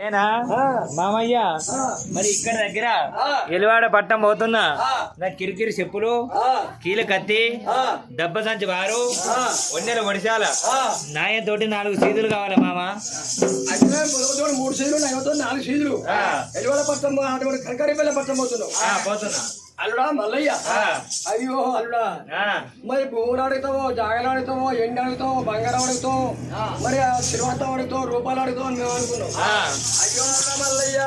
ఏనా మామయ్య మరి ఇక్కడ దగ్గర ఎలివాడ పట్టం పోతున్నా. నా కిరికిరి చెప్పులు కీల కత్తి దెబ్బ సంచి వారు వన్నెల ఒడిశాల. నాయంతోటి నాలుగు సీదులు కావాలి మామ. మూడు సీజులు నైవతో నాలుగు సీజులు. ఆ, ఎలివాడ పట్టం అటువంటి కనకరిపల్లి పట్టం పోతున్నావు పోతున్నా. అల్లుడా మల్లయ్య. అయ్యో. అల్లుడా. మరి భూములు అడుగుతావో జాగలు అడుగుతావో ఎండి అడుగుతావో బంగారం అడుగుతావు మరి ఆ శ్రీమంతం అడుగుతావు రూపాయలు అడుగుతావు అని మేము అనుకున్నాం. అయ్యో మల్లయ్య.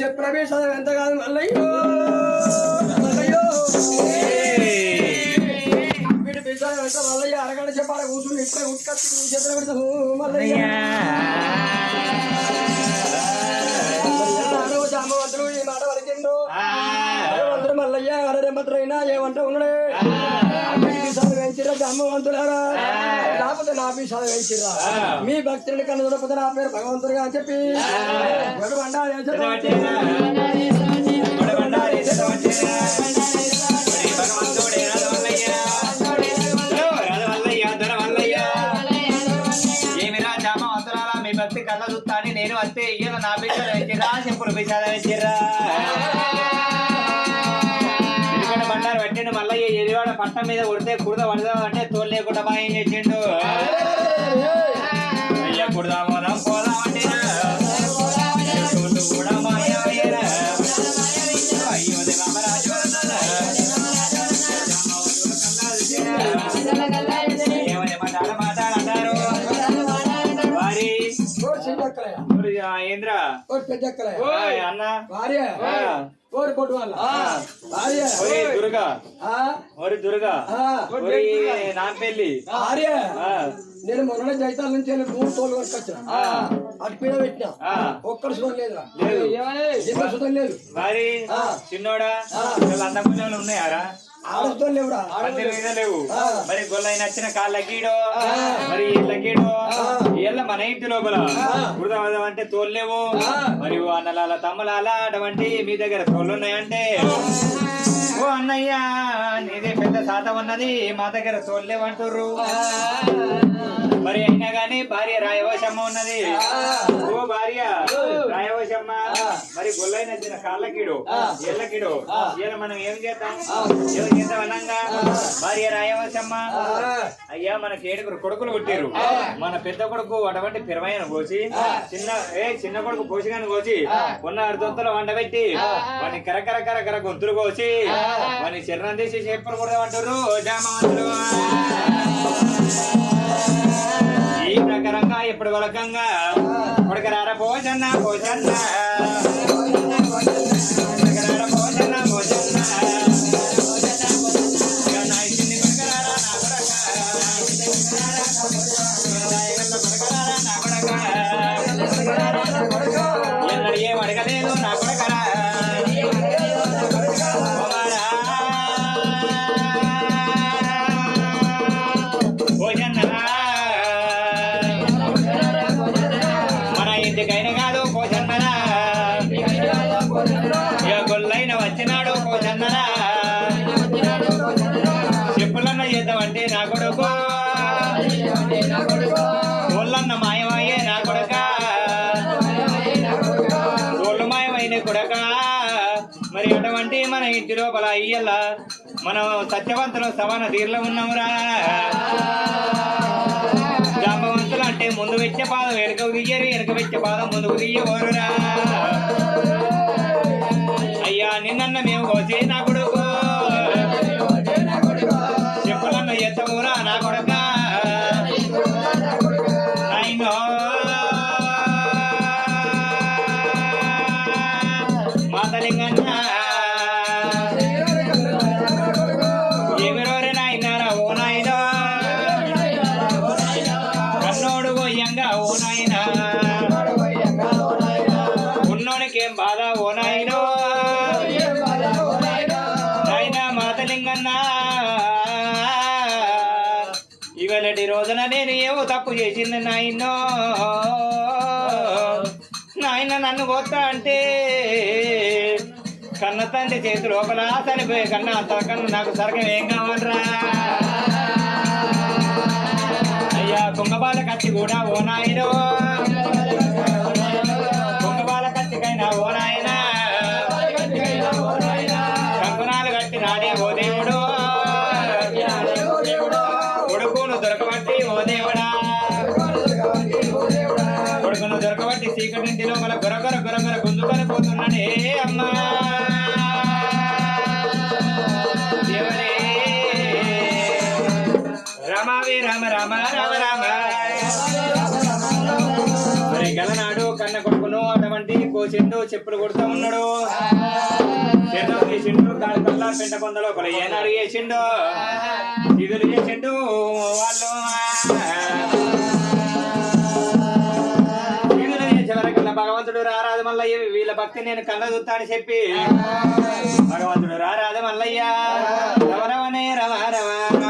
చెప్పినవి చదువు ఎంత కాదు మల్లయ్యో. మల్లయ్యో. మల్లయ్య? అరగంట చెప్పాలి కూర్చుని ఇప్పుడే ఉట్కత్తి నీ చేతులు పెడతావు మల్లయ్య. మల్లయ్య అరరెమ్మతుడైనా ఏమంటా ఉన్నాడే. అమ్మాయికి వేయించిరా లేకపోతే నా మీ భక్తుని కన్ను చూడకపోతే నా పేరు భగవంతుడిగా అని చెప్పి. మీ భక్తి కళ్ళ చూస్తా అని నేను వస్తే ఇయ్యాల నా బిడ్డలు వెచ్చిర్రా చెప్పులు పిసాల పట్టం మీద కొడితే కుడద పడదాం అంటే తోలు లేకుండా బాగా ఏం చేసిండు పోదాం పోదాం అంటే కూడా అయ్యో దేవామరాజు ఓరి పొట్టు వాళ్ళ భార్య. ఒరి దుర్గా. ఆ, ఒరి దుర్గా. ఆ, ఒరి నాంపెల్లి. భార్య. ఆ, నేను మొన్న జైతాల నుంచి వెళ్ళి మూడు తోలు కొనుకొచ్చిన. ఆ, అటు పీడ పెట్టినా. ఒక్కడు సుతం లేదురా. లేదు. సుతం లేదు. మరి ఆ. చిన్నోడా. అందమైన ఉన్నాయారా లేవురా? లేవు. మరి గొల్లైన వచ్చిన కాళ్ళ గీడో మరి ఇళ్ళ గీడో ఇళ్ళ మన ఇంటి లోపల. వృధం అంటే తోల్లేవు మరి ఓ అన్నలాల తమ్మలాల అటువంటి మీ దగ్గర తోళ్ళు ఉన్నాయంటే ఓ అన్నయ్య నీదే పెద్ద శాతం ఉన్నది మా దగ్గర తోల్లేవంటుర్రు మరి అయినా గాని భార్య రాయవశమ్మ ఉన్నది. ఓ భార్య రాయవశమ్మ మరి గొల్లైన వచ్చిన కాళ్ళకిడు ఎల్లకిడు ఇలా మనం ఏం చేద్దాం? ఏం చేద్దాం అనంగా భార్య రాయవశమ్మ. అయ్యా మనకి ఏడుగురు కొడుకులు పుట్టిరు మన పెద్ద కొడుకు అటువంటి పిరమైన కోసి చిన్న ఏ చిన్న కొడుకు పోసిగాని కోసి ఉన్న అర్ధొత్తుల వంట పెట్టి వాని కరకర కరకర గొంతులు కోసి వాని శరణం తీసి చెప్పులు ఈ ప్రకారంగా ఇప్పుడు వలకంగా కొడకరార పోచన్న పోచన్న కొడుకు. మాయమయ్యే నా కొడక. ఒళ్ళు మాయమైన కొడక. మరి అటువంటి మన ఇంటి లోపల అయ్యల్ల మనం సత్యవంతులు సమాన తీరులో ఉన్నామురా. జాపవంతులు అంటే ముందు వెచ్చే పాదం వెనుకకు తీయరు వెనుక వెచ్చే పాదం ముందుకు తీయవరురా అయ్యా నిన్న మేము కోసే నా తప్పు చేసింది నాయనో. నాయన నన్ను పోతా అంటే కన్న తండ్రి చేతి లోపల చనిపోయే కన్నా అంత కన్నా నాకు సరగం ఏం కావాలరా? అయ్యా కుంగబాల కత్తి కూడా ఓ నాయనో నన్ను చీకటింటి లోపల గొరగొర గొరగొర గుంజుకొని పోతున్నానే అమ్మా. ఎవరే? రమావి రామ రామ రామ రామ. మరి గలనాడు కన్న కొడుకును అటువంటి కోచిండు చెప్పులు కొడుతూ ఉన్నాడు. చేసిండు దాని కల్లా పెంట పొంద లోపల ఏనాడు చేసిండు ఇదులు చేసిండు వాళ్ళు భగవంతుడు రారాదు మల్లయ్య. వీళ్ళ భక్తి నేను కళ్ళ చూస్తా అని చెప్పి భగవంతుడు రారాదు మల్లయ్య. రమ రమ రమ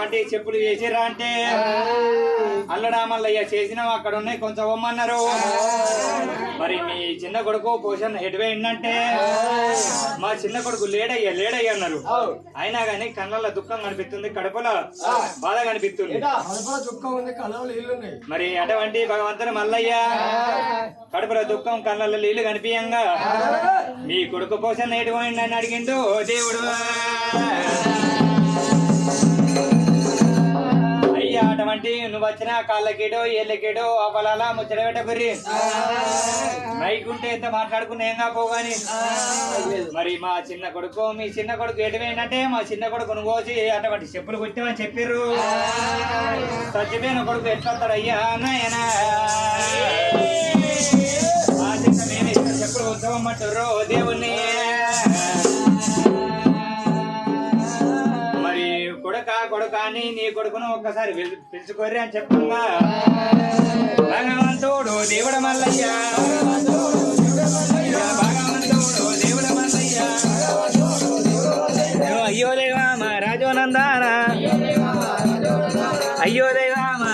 అటువంటి చెప్పులు చేసిర్రా అంటే? అల్లడా మల్లయ్య చేసినావు అక్కడ ఉన్నాయి కొంచెం ఇవ్వమన్నారు. మరి మీ చిన్న కొడుకు పోషన్ ఎటువైందంటే? మా చిన్న కొడుకు లేడయ్యా లేడయ్యా అన్నారు. అయినా గాని కళ్ళల్లో దుఃఖం కనిపిస్తుంది కడుపులో బాధ కనిపిస్తుంది. మరి అటువంటి భగవంతుడు మల్లయ్య కడుపులో దుఃఖం కళ్ళల్లో నీళ్ళు కనిపించంగా నీ కొడుకు పోషన్ పోయిందని అడిగిండు? దేవుడు. ఏమంటే? నువ్వు వచ్చిన కాళ్ళకేడో ఏళ్ళకేడో అపలాలా ముచ్చట పెట్టబుర్రి మైక్ ఉంటే ఎంత మాట్లాడుకున్నా ఏం కాపోగాని మరి మా చిన్న కొడుకు మీ చిన్న కొడుకు ఎటువైందంటే మా చిన్న కొడుకును కోసి అటువంటి చెప్పులు కొట్టామని చెప్పిర్రు. సత్యమైన కొడుకు ఎట్లొస్తాడు అయ్యా నాయనా చెప్పులు ఉత్సవమ్మంటారు దేవుణ్ణి. కొడుక కొడుక అని నీ కొడుకును ఒక్కసారి పిలు- పిలుచుకోర్రి అని చెప్పంగా. భగవంతుడు దేవుడ మల్లయ్య.